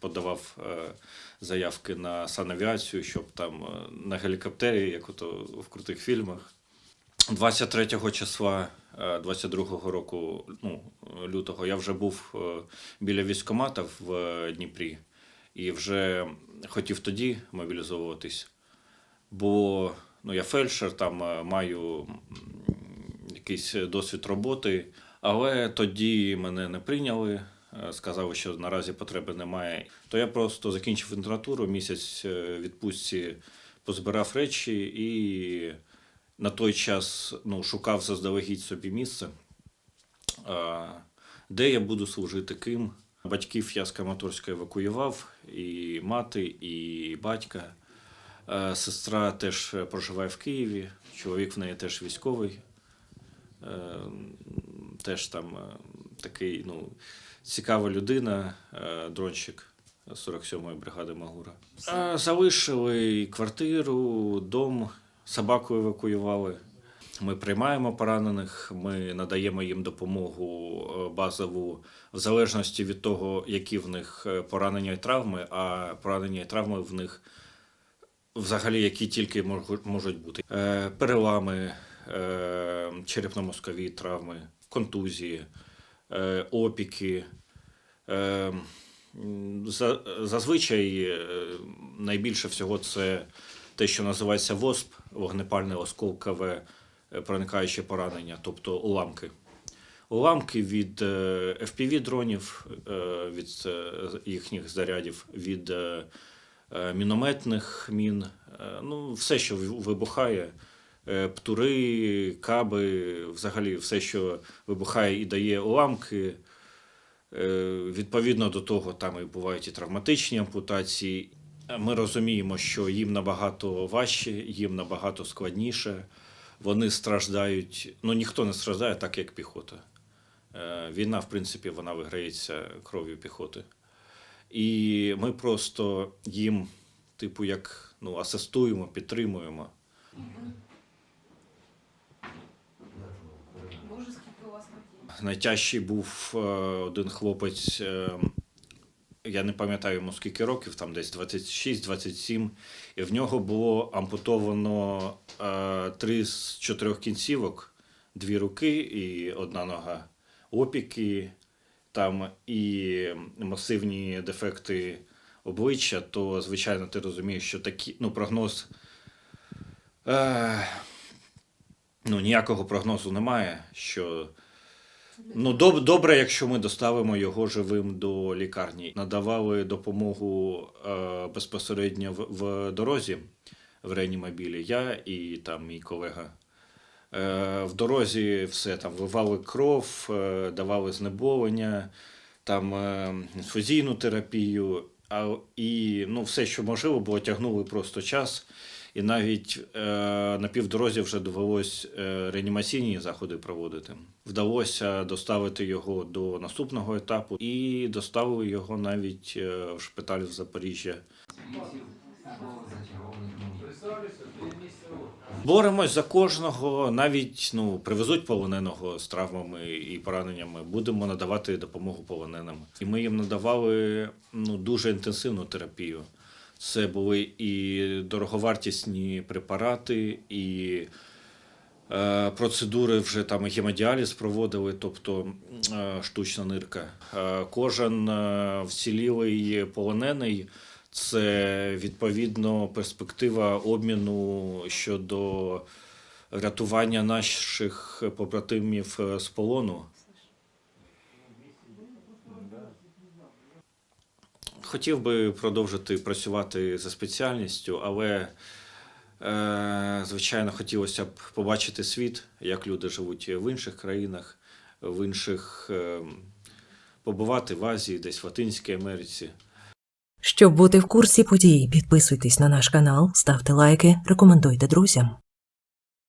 подавав е, заявки на санавіацію, щоб там е, на гелікоптері, як ото в крутих фільмах. 23 числа е, 22-го року, ну, лютого, я вже був е, біля військкомата в е, Дніпрі і вже хотів тоді мобілізовуватись, бо ну, я фельдшер, там е, маю якийсь досвід роботи, але тоді мене не прийняли. е, Сказали, що наразі потреби немає. То я просто закінчив інтернатуру, місяць е, відпустці позбирав речі і на той час ну, шукав заздалегідь собі місце, е, де я буду служити ким. Батьків я з Краматорська евакуював, і мати, і батька. Е, Сестра теж проживає в Києві, чоловік в неї теж військовий. Е, Теж там е, такий ну, цікава людина, е, дронщик 47-ї бригади Магура. Залишили квартиру, дом, собаку евакуювали. Ми приймаємо поранених, ми надаємо їм допомогу базову в залежності від того, які в них поранення і травми, а поранення і травми в них взагалі які тільки можуть бути. Перелами, черепно-мозкові травми, контузії, е, опіки. Е, Зазвичай е, найбільше всього це те, що називається ВОСП, вогнепальне осколкове проникаюче поранення, тобто уламки. Уламки від FPV-дронів, від їхніх зарядів, від мінометних мін, ну, все, що вибухає, птури, каби, взагалі все, що вибухає і дає уламки. Е, Відповідно до того, там і бувають і травматичні ампутації. Ми розуміємо, що їм набагато важче, їм набагато складніше. Вони страждають. Ну ніхто не страждає так, як піхота. Е, Війна, в принципі, вона виграється кров'ю піхоти. І ми просто їм, типу, як ну, асистуємо, підтримуємо. Вас? Найтяжчий був е, один хлопець, е, я не пам'ятаю йому скільки років, там десь 26-27, і в нього було ампутовано е, три з чотирьох кінцівок, дві руки і одна нога, опіки, там і масивні дефекти обличчя, то, звичайно, ти розумієш, що такі, ну, прогноз. Е, ну, ніякого прогнозу немає, що Ну, доб- добре, якщо ми доставимо його живим до лікарні. Надавали допомогу е, безпосередньо в, в дорозі в реанімобілі. Я і там мій колега. Е, в дорозі все там вливали кров, е, давали знеболення, там е, інфузійну терапію. А, і ну, все, що можливо, було тягнули просто час. І навіть е, на півдорозі вже довелось е, реанімаційні заходи проводити. Вдалося доставити його до наступного етапу і доставили його навіть е, в шпиталь в Запоріжжя. Боремось за кожного, навіть ну, привезуть полоненого з травмами і пораненнями, будемо надавати допомогу полоненим. І ми їм надавали ну, дуже інтенсивну терапію. Це були і дороговартісні препарати, і е, процедури вже там гемодіаліз проводили, тобто е, штучна нирка. Е, кожен е, вцілілий полонений це відповідно перспектива обміну щодо рятування наших побратимів е, з полону. Хотів би продовжити працювати за спеціальністю, але, е, звичайно, хотілося б побачити світ, як люди живуть в інших країнах, в інших е, побувати в Азії, десь в Латинській Америці. Щоб бути в курсі подій, підписуйтесь на наш канал, ставте лайки, рекомендуйте друзям.